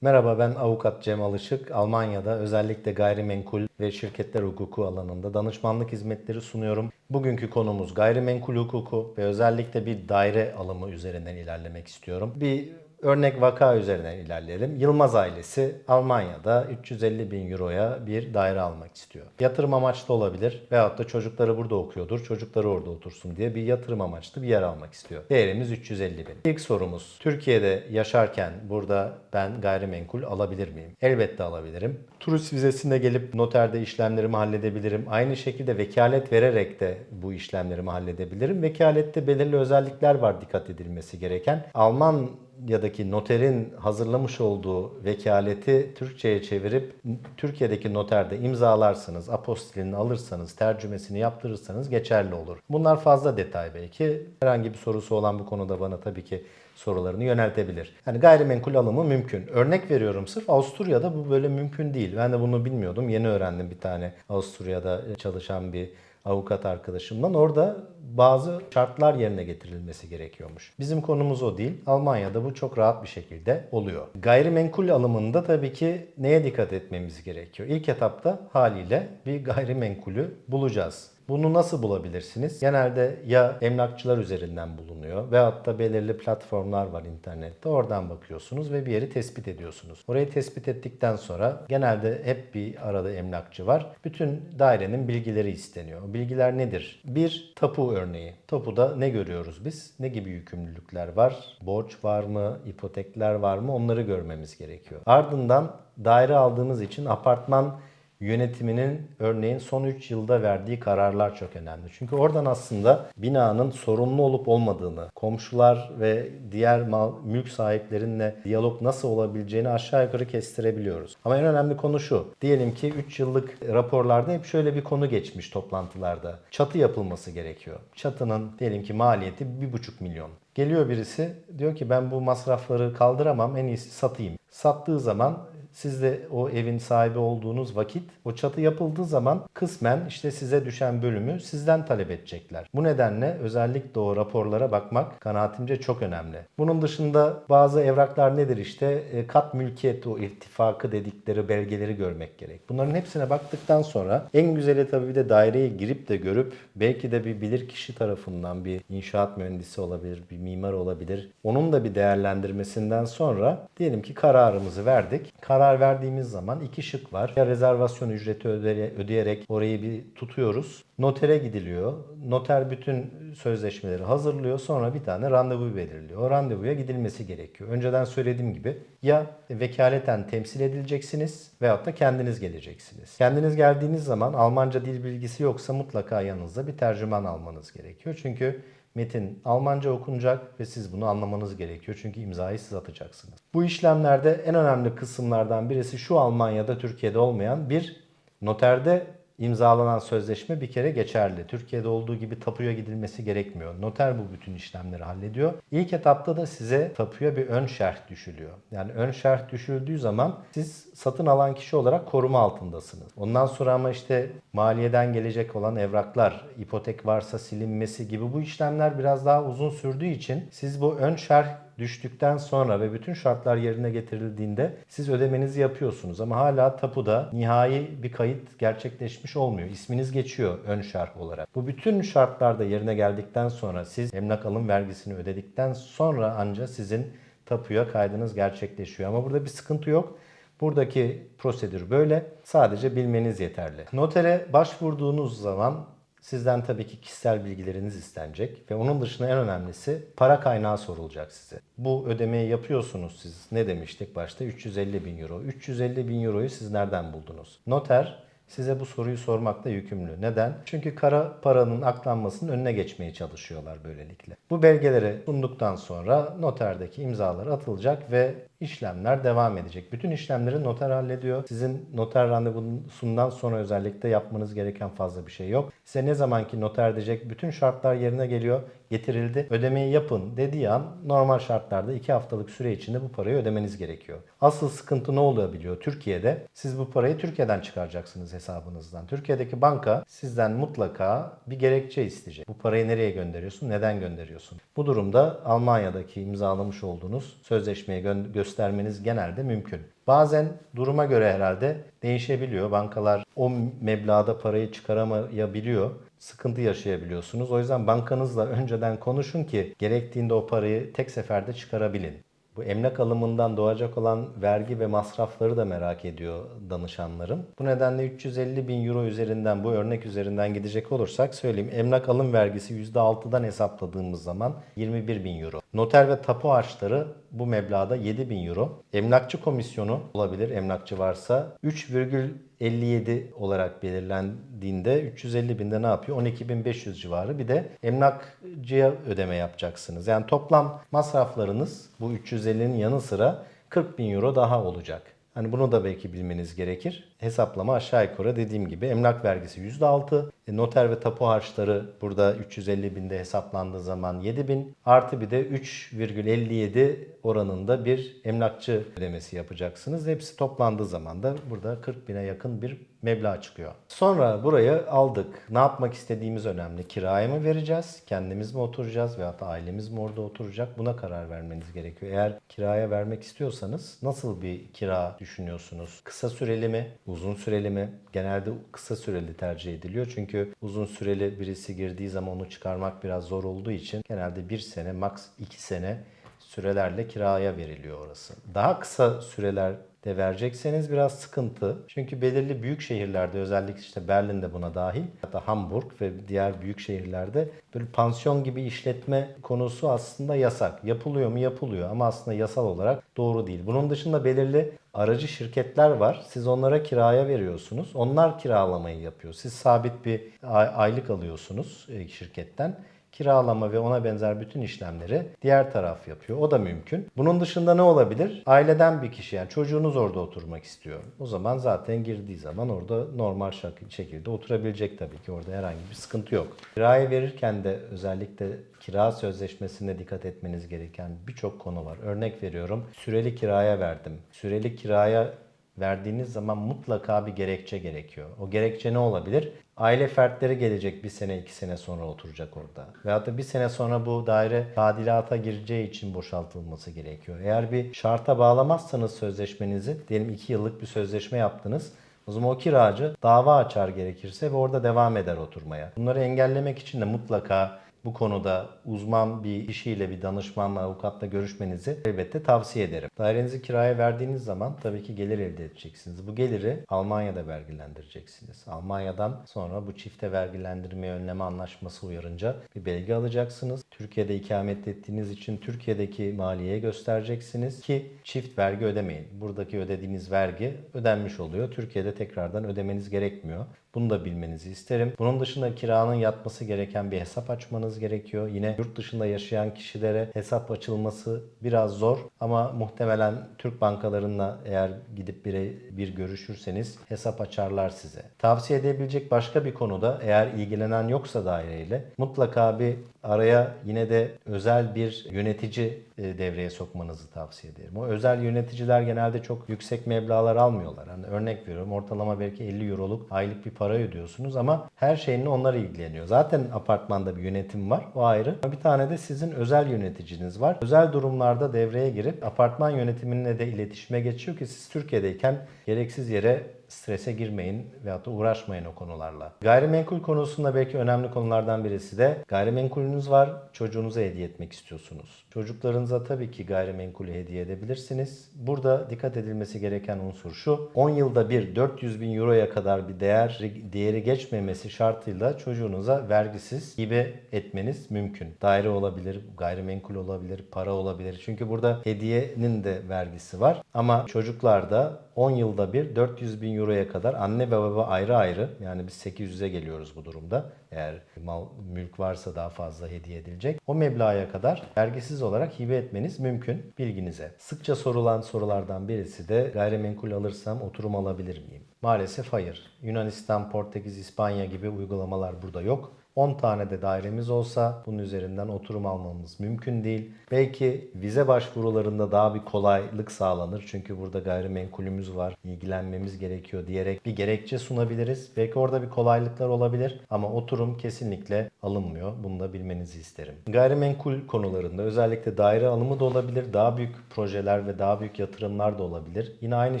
Merhaba ben avukat Cem Alışık. Almanya'da özellikle gayrimenkul ve şirketler hukuku alanında danışmanlık hizmetleri sunuyorum. Bugünkü konumuz gayrimenkul hukuku ve özellikle bir daire alımı üzerinden ilerlemek istiyorum. Bir örnek vaka üzerinden ilerleyelim. Yılmaz ailesi Almanya'da 350 bin euroya bir daire almak istiyor. Yatırım amaçlı olabilir veyahut da çocukları burada okuyordur, çocukları orada otursun diye bir yatırım amaçlı bir yer almak istiyor. Değerimiz 350 bin. İlk sorumuz, Türkiye'de yaşarken burada ben gayrimenkul alabilir miyim? Elbette alabilirim. Turist vizesinde gelip noterde işlemlerimi halledebilirim. Aynı şekilde vekalet vererek de bu işlemlerimi halledebilirim. Vekalette belirli özellikler var dikkat edilmesi gereken. Alman Almanya'daki noterin hazırlamış olduğu vekaleti Türkçe'ye çevirip Türkiye'deki noterde imzalarsınız, apostilini alırsanız, tercümesini yaptırırsanız geçerli olur. Bunlar fazla detay belki. Herhangi bir sorusu olan bu konuda bana tabii ki sorularını yöneltebilir. Yani gayrimenkul alımı mümkün. Örnek veriyorum sırf Avusturya'da bu böyle mümkün değil. Ben de bunu bilmiyordum. Yeni öğrendim bir tane Avusturya'da çalışan bir avukat arkadaşımdan. Orada bazı şartlar yerine getirilmesi gerekiyormuş. Bizim konumuz o değil. Almanya'da bu çok rahat bir şekilde oluyor. Gayrimenkul alımında tabii ki neye dikkat etmemiz gerekiyor? İlk etapta haliyle bir gayrimenkulü bulacağız. Bunu nasıl bulabilirsiniz? Genelde ya emlakçılar üzerinden bulunuyor veyahut da belirli platformlar var internette. Oradan bakıyorsunuz ve bir yeri tespit ediyorsunuz. Orayı tespit ettikten sonra genelde hep bir arada emlakçı var. Bütün dairenin bilgileri isteniyor. Bilgiler nedir? Bir tapu örneği. Tapuda ne görüyoruz biz? Ne gibi yükümlülükler var? Borç var mı? İpotekler var mı? Onları görmemiz gerekiyor. Ardından daire aldığımız için apartman yönetiminin örneğin son 3 yılda verdiği kararlar çok önemli. Çünkü oradan aslında binanın sorumlu olup olmadığını, komşular ve diğer mal, mülk sahiplerinle diyalog nasıl olabileceğini aşağı yukarı kestirebiliyoruz. Ama en önemli konu şu. Diyelim ki 3 yıllık raporlarda hep şöyle bir konu geçmiş toplantılarda. Çatı yapılması gerekiyor. Çatının diyelim ki maliyeti 1,5 milyon. Geliyor birisi diyor ki ben bu masrafları kaldıramam en iyisi satayım. Sattığı zaman siz de o evin sahibi olduğunuz vakit o çatı yapıldığı zaman kısmen işte size düşen bölümü sizden talep edecekler. Bu nedenle özellikle o raporlara bakmak kanaatimce çok önemli. Bunun dışında bazı evraklar nedir işte E, kat mülkiyet o ittifakı dedikleri belgeleri görmek gerek. Bunların hepsine baktıktan sonra en güzeli tabii bir de daireye girip de görüp belki de bir bilir kişi tarafından bir inşaat mühendisi olabilir, bir mimar olabilir. Onun da bir değerlendirmesinden sonra diyelim ki kararımızı verdik. Karar verdiğimiz zaman iki şık var. Ya rezervasyon ücreti öde- ödeyerek orayı bir tutuyoruz. Notere gidiliyor. Noter bütün sözleşmeleri hazırlıyor. Sonra bir tane randevu belirliyor. O randevuya gidilmesi gerekiyor. Önceden söylediğim gibi ya vekaleten temsil edileceksiniz veyahut da kendiniz geleceksiniz. Kendiniz geldiğiniz zaman Almanca dil bilgisi yoksa mutlaka yanınızda bir tercüman almanız gerekiyor. Çünkü metin Almanca okunacak ve siz bunu anlamanız gerekiyor. Çünkü imzayı siz atacaksınız. Bu işlemlerde en önemli kısımlardan birisi şu Almanya'da Türkiye'de olmayan bir noterde imzalanan sözleşme bir kere geçerli. Türkiye'de olduğu gibi tapuya gidilmesi gerekmiyor. Noter bu bütün işlemleri hallediyor. İlk etapta da size tapuya bir ön şerh düşülüyor. Yani ön şerh düşüldüğü zaman siz satın alan kişi olarak koruma altındasınız. Ondan sonra ama işte maliyeden gelecek olan evraklar, ipotek varsa silinmesi gibi bu işlemler biraz daha uzun sürdüğü için siz bu ön şerh düştükten sonra ve bütün şartlar yerine getirildiğinde siz ödemenizi yapıyorsunuz ama hala tapuda nihai bir kayıt gerçekleşmiş olmuyor. İsminiz geçiyor ön şarh olarak. Bu bütün şartlarda yerine geldikten sonra siz emlak alım vergisini ödedikten sonra ancak sizin tapuya kaydınız gerçekleşiyor. Ama burada bir sıkıntı yok. Buradaki prosedür böyle. Sadece bilmeniz yeterli. Notere başvurduğunuz zaman Sizden tabii ki kişisel bilgileriniz istenecek ve onun dışında en önemlisi para kaynağı sorulacak size. Bu ödemeyi yapıyorsunuz siz. Ne demiştik başta? 350 bin euro. 350 bin euroyu siz nereden buldunuz? Noter size bu soruyu sormakta yükümlü. Neden? Çünkü kara paranın aklanmasının önüne geçmeye çalışıyorlar böylelikle. Bu belgeleri sunduktan sonra noterdeki imzalar atılacak ve işlemler devam edecek. Bütün işlemleri noter hallediyor. Sizin noter randevusundan sonra özellikle yapmanız gereken fazla bir şey yok. Size ne zamanki noter diyecek bütün şartlar yerine geliyor. Getirildi. Ödemeyi yapın dediği an normal şartlarda 2 haftalık süre içinde bu parayı ödemeniz gerekiyor. Asıl sıkıntı ne olabiliyor Türkiye'de? Siz bu parayı Türkiye'den çıkaracaksınız hesabınızdan. Türkiye'deki banka sizden mutlaka bir gerekçe isteyecek. Bu parayı nereye gönderiyorsun? Neden gönderiyorsun? Bu durumda Almanya'daki imzalamış olduğunuz sözleşmeyi gö- göstermeniz genelde mümkün. Bazen duruma göre herhalde değişebiliyor. Bankalar o meblağda parayı çıkaramayabiliyor. Sıkıntı yaşayabiliyorsunuz. O yüzden bankanızla önceden konuşun ki gerektiğinde o parayı tek seferde çıkarabilin. Bu emlak alımından doğacak olan vergi ve masrafları da merak ediyor danışanlarım. Bu nedenle 350 bin euro üzerinden bu örnek üzerinden gidecek olursak söyleyeyim. Emlak alım vergisi %6'dan hesapladığımız zaman 21 bin euro. Noter ve tapu harçları bu meblağda 7 bin euro. Emlakçı komisyonu olabilir emlakçı varsa 3,57 olarak belirlendiğinde 350 binde ne yapıyor? 12.500 civarı. Bir de emlakçıya ödeme yapacaksınız. Yani toplam masraflarınız bu 350'nin yanı sıra 40 bin euro daha olacak. Hani bunu da belki bilmeniz gerekir. Hesaplama aşağı yukarı dediğim gibi emlak vergisi %6. E, noter ve tapu harçları burada 350 binde hesaplandığı zaman 7 bin. Artı bir de 3,57 oranında bir emlakçı ödemesi yapacaksınız. Hepsi toplandığı zaman da burada 40 bine yakın bir meblağ çıkıyor. Sonra burayı aldık. Ne yapmak istediğimiz önemli. Kiraya mı vereceğiz? Kendimiz mi oturacağız? Veyahut da ailemiz mi orada oturacak? Buna karar vermeniz gerekiyor. Eğer kiraya vermek istiyorsanız nasıl bir kira düşünüyorsunuz? Kısa süreli mi? Uzun süreli mi? Genelde kısa süreli tercih ediliyor. Çünkü uzun süreli birisi girdiği zaman onu çıkarmak biraz zor olduğu için genelde bir sene, max iki sene sürelerle kiraya veriliyor orası. Daha kısa süreler de verecekseniz biraz sıkıntı. Çünkü belirli büyük şehirlerde özellikle işte Berlin'de buna dahil hatta Hamburg ve diğer büyük şehirlerde böyle pansiyon gibi işletme konusu aslında yasak. Yapılıyor mu? Yapılıyor ama aslında yasal olarak doğru değil. Bunun dışında belirli aracı şirketler var. Siz onlara kiraya veriyorsunuz. Onlar kiralamayı yapıyor. Siz sabit bir ay- aylık alıyorsunuz e, şirketten kiralama ve ona benzer bütün işlemleri diğer taraf yapıyor. O da mümkün. Bunun dışında ne olabilir? Aileden bir kişi yani çocuğunuz orada oturmak istiyor. O zaman zaten girdiği zaman orada normal şekilde oturabilecek tabii ki. Orada herhangi bir sıkıntı yok. Kiraya verirken de özellikle kira sözleşmesinde dikkat etmeniz gereken birçok konu var. Örnek veriyorum. Süreli kiraya verdim. Süreli kiraya verdiğiniz zaman mutlaka bir gerekçe gerekiyor. O gerekçe ne olabilir? Aile fertleri gelecek bir sene iki sene sonra oturacak orada. Veyahut da bir sene sonra bu daire tadilata gireceği için boşaltılması gerekiyor. Eğer bir şarta bağlamazsanız sözleşmenizi, diyelim iki yıllık bir sözleşme yaptınız. O zaman o kiracı dava açar gerekirse ve orada devam eder oturmaya. Bunları engellemek için de mutlaka bu konuda uzman bir kişiyle, bir danışmanla, avukatla görüşmenizi elbette tavsiye ederim. Dairenizi kiraya verdiğiniz zaman tabii ki gelir elde edeceksiniz. Bu geliri Almanya'da vergilendireceksiniz. Almanya'dan sonra bu çifte vergilendirme önleme anlaşması uyarınca bir belge alacaksınız. Türkiye'de ikamet ettiğiniz için Türkiye'deki maliyeye göstereceksiniz ki çift vergi ödemeyin. Buradaki ödediğiniz vergi ödenmiş oluyor. Türkiye'de tekrardan ödemeniz gerekmiyor. Bunu da bilmenizi isterim. Bunun dışında kiranın yatması gereken bir hesap açmanız gerekiyor. Yine yurt dışında yaşayan kişilere hesap açılması biraz zor ama muhtemelen Türk bankalarına eğer gidip bire bir görüşürseniz hesap açarlar size. Tavsiye edebilecek başka bir konuda eğer ilgilenen yoksa daireyle mutlaka bir araya yine de özel bir yönetici e, devreye sokmanızı tavsiye ederim. O özel yöneticiler genelde çok yüksek meblağlar almıyorlar. Hani örnek veriyorum ortalama belki 50 euroluk aylık bir para ödüyorsunuz ama her şeyinle onlar ilgileniyor. Zaten apartmanda bir yönetim var o ayrı. Bir tane de sizin özel yöneticiniz var. Özel durumlarda devreye girip apartman yönetiminle de iletişime geçiyor ki siz Türkiye'deyken gereksiz yere strese girmeyin veyahut da uğraşmayın o konularla. Gayrimenkul konusunda belki önemli konulardan birisi de gayrimenkulünüz var, çocuğunuza hediye etmek istiyorsunuz. Çocuklarınıza tabii ki gayrimenkulü hediye edebilirsiniz. Burada dikkat edilmesi gereken unsur şu. 10 yılda bir 400 bin euroya kadar bir değer değeri geçmemesi şartıyla çocuğunuza vergisiz hibe etmeniz mümkün. Daire olabilir, gayrimenkul olabilir, para olabilir. Çünkü burada hediyenin de vergisi var. Ama çocuklarda 10 yılda bir 400 bin euroya kadar anne ve baba ayrı ayrı yani biz 800'e geliyoruz bu durumda. Eğer mal mülk varsa daha fazla hediye edilecek. O meblağa kadar vergisiz olarak hibe etmeniz mümkün bilginize. Sıkça sorulan sorulardan birisi de gayrimenkul alırsam oturum alabilir miyim? Maalesef hayır. Yunanistan, Portekiz, İspanya gibi uygulamalar burada yok. 10 tane de dairemiz olsa bunun üzerinden oturum almamız mümkün değil. Belki vize başvurularında daha bir kolaylık sağlanır. Çünkü burada gayrimenkulümüz var, ilgilenmemiz gerekiyor diyerek bir gerekçe sunabiliriz. Belki orada bir kolaylıklar olabilir ama oturum kesinlikle alınmıyor. Bunu da bilmenizi isterim. Gayrimenkul konularında özellikle daire alımı da olabilir, daha büyük projeler ve daha büyük yatırımlar da olabilir. Yine aynı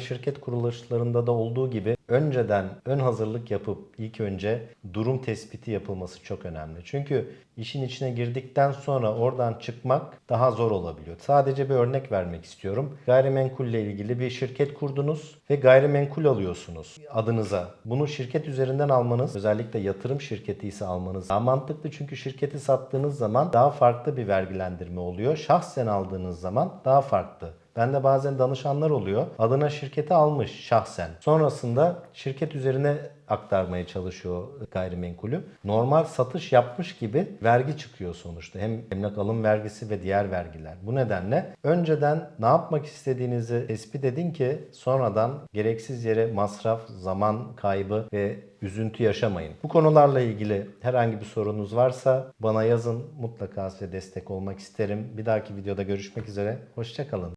şirket kuruluşlarında da olduğu gibi önceden ön hazırlık yapıp ilk önce durum tespiti yapılması çok önemli. Çünkü işin içine girdikten sonra oradan çıkmak daha zor olabiliyor. Sadece bir örnek vermek istiyorum. Gayrimenkulle ilgili bir şirket kurdunuz ve gayrimenkul alıyorsunuz adınıza. Bunu şirket üzerinden almanız, özellikle yatırım şirketi ise almanız daha mantıklı. Çünkü şirketi sattığınız zaman daha farklı bir vergilendirme oluyor. Şahsen aldığınız zaman daha farklı. Ben de bazen danışanlar oluyor. Adına şirketi almış şahsen. Sonrasında şirket üzerine aktarmaya çalışıyor gayrimenkulü. Normal satış yapmış gibi vergi çıkıyor sonuçta. Hem emlak alım vergisi ve diğer vergiler. Bu nedenle önceden ne yapmak istediğinizi tespit edin ki sonradan gereksiz yere masraf, zaman kaybı ve üzüntü yaşamayın. Bu konularla ilgili herhangi bir sorunuz varsa bana yazın. Mutlaka size destek olmak isterim. Bir dahaki videoda görüşmek üzere. Hoşçakalın.